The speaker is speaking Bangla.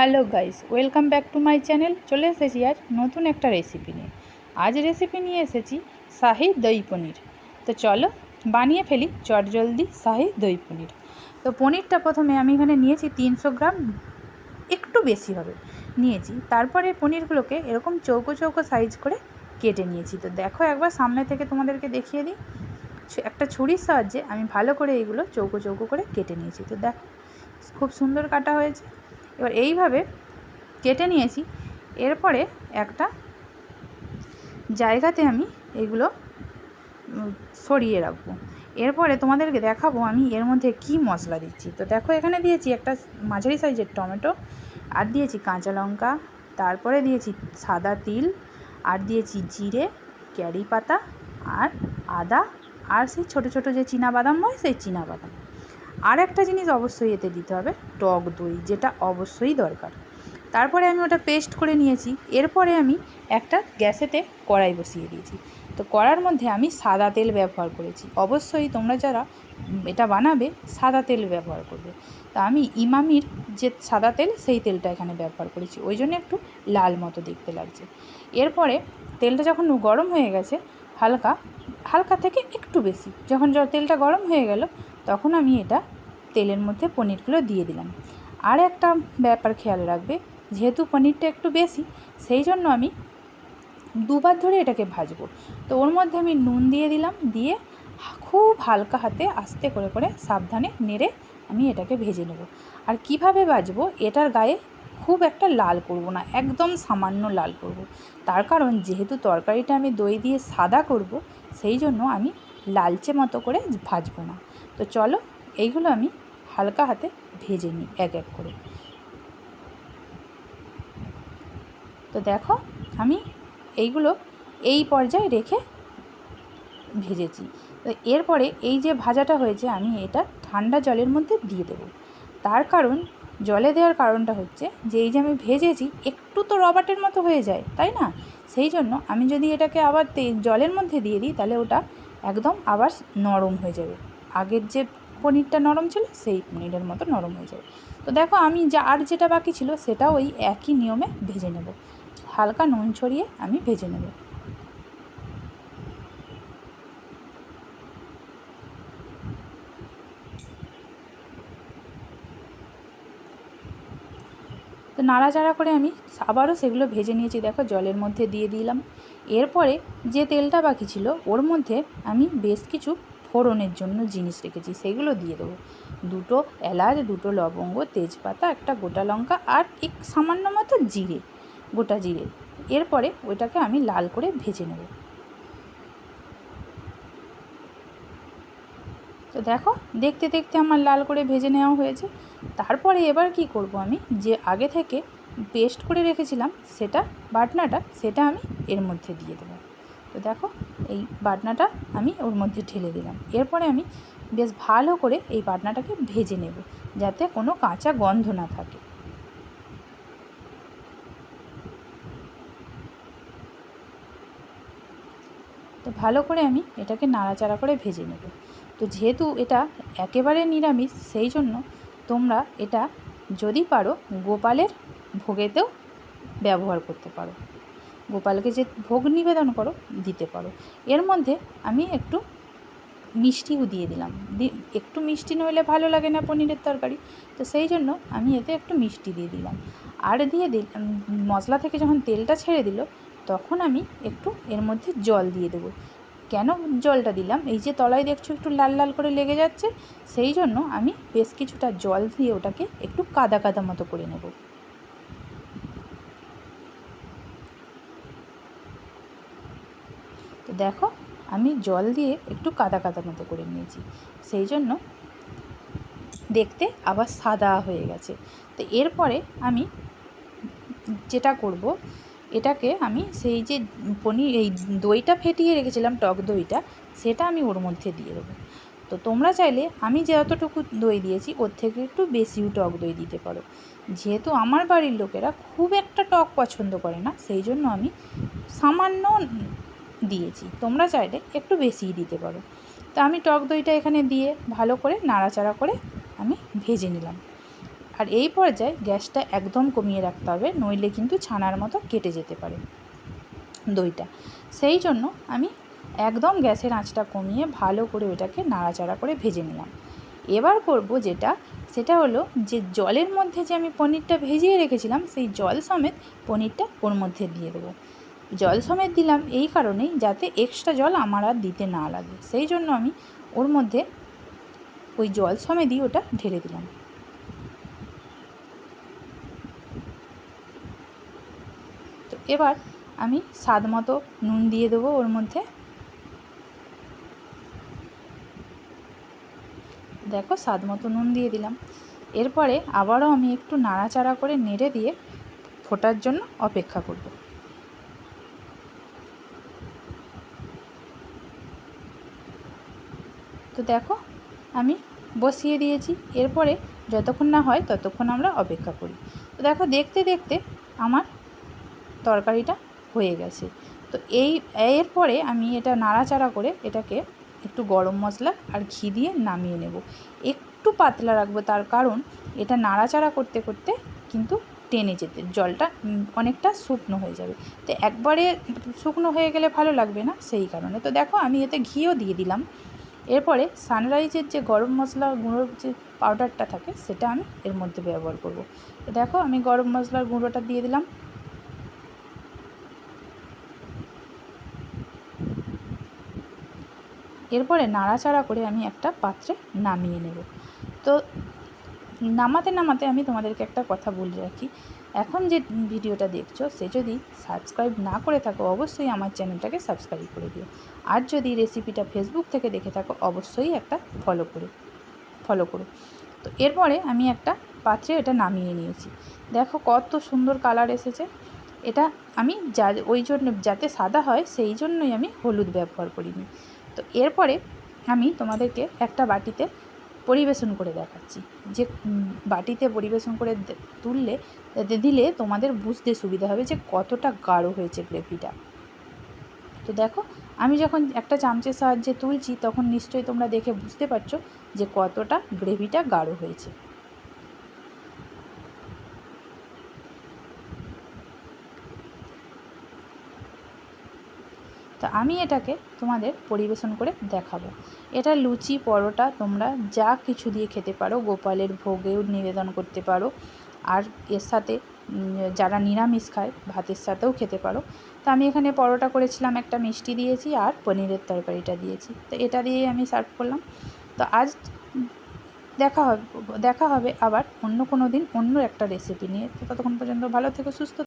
Hello guys, welcome back to my channel. চলে এসেছি আজ নতুন একটা রেসিপি নিয়ে। আজ রেসিপি নিয়ে এসেছি শাহি দই পনির। তো চলো, বানিয়ে ফেলি চটজলদি শাহি দই পনির। তো পনিরটা প্রথমে আমি এখানে নিয়েছি তিনশো গ্রাম, একটু বেশি হবে, নিয়েছি। তারপরে পনিরগুলোকে এরকম চৌকো চৌকো সাইজ করে কেটে নিয়েছি। তো দেখো একবার সামনে থেকে তোমাদেরকে দেখিয়ে দিই। একটা ছুরির সাহায্যে আমি ভালো করে এইগুলো চৌকো চৌকো করে কেটে নিয়েছি। তো দেখো, খুব সুন্দর কাটা হয়েছে। এবার এইভাবে কেটে নিয়েছি। এরপরে একটা জায়গাতে আমি এগুলো সরিয়ে রাখব। এরপরে তোমাদেরকে দেখাবো আমি এর মধ্যে কি মশলা দিচ্ছি। তো দেখো এখানে দিয়েছি একটা মাঝারি সাইজের টমেটো, আর দিয়েছি কাঁচা লঙ্কা, তারপরে দিয়েছি সাদা তিল, আর দিয়েছি জিরে, ক্যারি পাতা, আর আদা, আর সেই ছোটো ছোটো যে চীনা বাদাম হয় সেই বাদাম আর একটা জিনিস অবশ্যই এতে দিতে হবে, টক দই, যেটা অবশ্যই দরকার। তারপরে আমি ওটা পেস্ট করে নিয়েছি, এরপরে আমি একটা গ্যাসেতে কড়াই বসিয়ে দিয়েছি। তো কড়ার মধ্যে আমি সাদা তেল ব্যবহার করেছি। অবশ্যই তোমরা যারা এটা বানাবে, সাদা তেল ব্যবহার করবে। তা আমি ইমামির যে সাদা তেল, সেই তেলটা এখানে ব্যবহার করেছি। ওই জন্য একটু লাল মতো দেখতে লাগছে। এরপরে তেলটা যখন গরম হয়ে গেছে, হালকা হালকা থেকে একটু বেশি, যখন তেলটা গরম হয়ে গেল তখন আমি এটা তেলের মধ্যে পনিরগুলো দিয়ে দিলাম। আর একটা ব্যাপার খেয়াল রাখবে, যেহেতু পনিরটা একটু বেশি, সেই জন্য আমি দুবার ধরে এটাকে ভাজবো। তো ওর মধ্যে আমি নুন দিয়ে দিলাম, দিয়ে খুব হালকা হাতে আস্তে করে করে সাবধানে নেড়ে আমি এটাকে ভেজে নেব। আর কীভাবে ভাজবো, এটার গায়ে খুব একটা লাল করব না, একদম সামান্য লাল করব। তার কারণ, যেহেতু তরকারিটা আমি দই দিয়ে সাদা করব, সেই জন্য আমি লালচে মতো করে ভাজবো না। তো চলো, এইগুলো আমি হালকা হাতে ভেজে নিই এক এক করে। তো দেখো, আমি এইগুলো এই পর্যায়ে রেখে ভেজেছি। তো এরপরে এই যে ভাজাটা হয়েছে, আমি এটা ঠান্ডা জলের মধ্যে দিয়ে দেবো। তার কারণ, জলে দেওয়ার কারণটা হচ্ছে যে, এই যে আমি ভেজেছি, একটু তো রবার্টের মতো হয়ে যায়, তাই না? সেই জন্য আমি যদি এটাকে আবার জলের মধ্যে দিয়ে দিই, তাহলে ওটা একদম আবার নরম হয়ে যাবে। আগের যে পনিরটা নরম ছিল, সেই পনিরের মতো নরম হয়ে যাবে। তো দেখো, আমি যা, আর যেটা বাকি ছিল সেটা ওই একই নিয়মে ভেজে নেব। হালকা নুন ছড়িয়ে আমি ভেজে নেব। তো নাড়াচাড়া করে আমি আবারও সেগুলো ভেজে নিয়েছি। দেখো, জলের মধ্যে দিয়ে দিলাম। এরপরে যে তেলটা বাকি ছিল, ওর মধ্যে আমি বেশ কিছু ফোড়নের জন্য জিনিস রেখেছি, সেগুলো দিয়ে দেবো। দুটো এলাচ, দুটো লবঙ্গ, তেজপাতা, একটা গোটা লঙ্কা আর এক সামান্য মতো জিরে, গোটা জিরে। এরপরে ওইটাকে আমি লাল করে ভেজে নেব। তো দেখো, দেখতে দেখতে আমার লাল করে ভেজে নেওয়া হয়েছে। তারপরে এবার কি করব আমি? যে আগে থেকে পেস্ট করে রেখেছিলাম, সেটা বাটনাটা, সেটা আমি এর মধ্যে দিয়ে দেবো। তো দেখো এই বাটনাটা আমি ওর মধ্যে ঢেলে দিলাম। এরপরে আমি বেশ ভালো করে এই বাটনাটাকে ভেজে নেব, যাতে কোনো কাঁচা গন্ধ না থাকে। তো ভালো করে আমি এটাকে নাড়াচাড়া করে ভেজে নেব। তো যেহেতু এটা একেবারে নিরামিষ, সেই জন্য তোমরা এটা যদি পারো গোপালের ভোগেতেও ব্যবহার করতে পারো। গোপালকে যে ভোগ নিবেদন করো, দিতে পারো। এর মধ্যে আমি একটু মিষ্টিও দিয়ে দিলাম। একটু মিষ্টি নইলে ভালো লাগে না পনিরের তরকারি। তো সেই জন্য আমি এতে একটু মিষ্টি দিয়ে দিলাম। আর দিয়ে দিলাম মশলা থেকে যখন তেলটা ছেড়ে দিল, তখন আমি একটু এর মধ্যে জল দিয়ে দেবো। কেন জলটা দিলাম? এই যে তলায় দেখছ একটু লাল লাল করে লেগে যাচ্ছে, সেই জন্য আমি বেশ কিছুটা জল দিয়ে ওটাকে একটু কাদা কাদা মতো করে নেব। তো দেখো, আমি জল দিয়ে একটু কাদা কাদা মতো করে নিয়েছি। সেই জন্য দেখতে আবার সাদা হয়ে গেছে। তো এরপরে আমি যেটা করব, এটাকে আমি সেই যে পনির, এই দইটা ফেটিয়ে রেখেছিলাম, টক দইটা, সেটা আমি ওর মধ্যে দিয়ে দেবো। তো তোমরা চাইলে আমি যতটুকু দই দিয়েছি, ওর থেকে একটু বেশিও টক দই দিতে পারো। যেহেতু আমার বাড়ির লোকেরা খুব একটা টক পছন্দ করে না, সেই জন্য আমি সামান্য দিয়েছি। তোমরা চাইলে একটু বেশিই দিতে পারো। তো আমি টক দইটা এখানে দিয়ে ভালো করে নাড়াচাড়া করে আমি ভেজে নিলাম। আর এই পর্যায়ে গ্যাসটা একদম কমিয়ে রাখতে হবে, নইলে কিন্তু ছানার মতো কেটে যেতে পারে দইটা। সেই জন্য আমি একদম গ্যাসের আঁচটা কমিয়ে ভালো করে ওটাকে নাড়াচাড়া করে ভেজে নিলাম। এবার করব যেটা, সেটা হলো যে জলের মধ্যে যে আমি পনিরটা ভেজিয়ে রেখেছিলাম, সেই জল সমেত পনিরটা ওর মধ্যে দিয়ে দেবো। জল সমেত দিলাম এই কারণেই যাতে এক্সট্রা জল আমার আর দিতে না লাগে। সেই জন্য আমি ওর মধ্যে ওই জল সমেতই ওটা ঢেলে দিলাম। তো এবার আমি স্বাদ মতো নুন দিয়ে দেবো ওর মধ্যে। দেখো স্বাদ মতো নুন দিয়ে দিলাম। এরপরে আবারও আমি একটু নাড়াচাড়া করে নেড়ে দিয়ে ফোটার জন্য অপেক্ষা করব। তো দেখো, আমি বসিয়ে দিয়েছি। এরপরে যতক্ষণ না হয় ততক্ষণ আমরা অপেক্ষা করি। তো দেখো, দেখতে দেখতে আমার তরকারিটা হয়ে গেছে। তো এই, এরপরে আমি এটা নাড়াচাড়া করে এটাকে একটু গরম মশলা আর ঘি দিয়ে নামিয়ে নেব। একটু পাতলা রাখব তার কারণ এটা নাড়াচাড়া করতে করতে কিন্তু টেনে যেতে, জলটা অনেকটা শুকনো হয়ে যাবে। তো একবারে শুকনো হয়ে গেলে ভালো লাগবে না সেই কারণে। তো দেখো, আমি এতে ঘিও দিয়ে দিলাম। এরপরে সানরাইজের যে গরম মশলা গুঁড়োর যে পাউডারটা থাকে, সেটা আমি এর মধ্যে ব্যবহার করব। দেখো, আমি গরম মশলার গুঁড়োটা দিয়ে দিলাম। এরপরে নাড়াচাড়া করে আমি একটা পাত্রে নামিয়ে নেব। তো নামাতে নামাতে আমি তোমাদেরকে একটা কথা বলে রাখি। এখন যে ভিডিওটা দেখছ, সে যদি সাবস্ক্রাইব না করে থাকো, অবশ্যই আমার চ্যানেলটাকে সাবস্ক্রাইব করে দিও। আর যদি রেসিপিটা ফেসবুক থেকে দেখে থাকো, অবশ্যই একটা ফলো করে ফলো করো। তো এরপরে আমি একটা পাত্রে এটা নামিয়ে নিয়েছি। দেখো কত সুন্দর কালার এসেছে। এটা আমি যা, ওই জন্য যাতে সাদা হয়, সেই জন্যই আমি হলুদ ব্যবহার করিনি। তো এরপরে আমি তোমাদেরকে একটা বাটিতে পরিবেশন করে দেখাচ্ছি। যে বাটিতে পরিবেশন করে তুললে দিলে তোমাদের বুঝতে সুবিধা হবে যে কতটা গাঢ় হয়েছে গ্রেভিটা। তো দেখো, আমি যখন একটা চামচের সাহায্যে তুলছি, তখন নিশ্চয়ই তোমরা দেখে বুঝতে পারছ যে কতটা গ্রেভিটা গাঢ় হয়েছে। তো আমি এটাকে তোমাদের পরিবেশন করে দেখাবো। এটা লুচি, পরোটা, তোমরা যা কিছু দিয়ে খেতে পারো, গোপালের ভোগেও নিবেদন করতে পারো। আর এর সাথে যারা নিরামিষ খায়, ভাতের সাথেও খেতে পারো। তো আমি এখানে পরোটা করেছিলাম, একটা মিষ্টি দিয়েছি আর পনিরের তরকারিটা দিয়েছি। তো এটা দিয়েই আমি সার্ভ করলাম। তো আজ দেখা হবে দেখা হবে আবার অন্য কোনো দিন অন্য একটা রেসিপি নিয়ে। তো ততক্ষণ পর্যন্ত ভালো থেকো, সুস্থ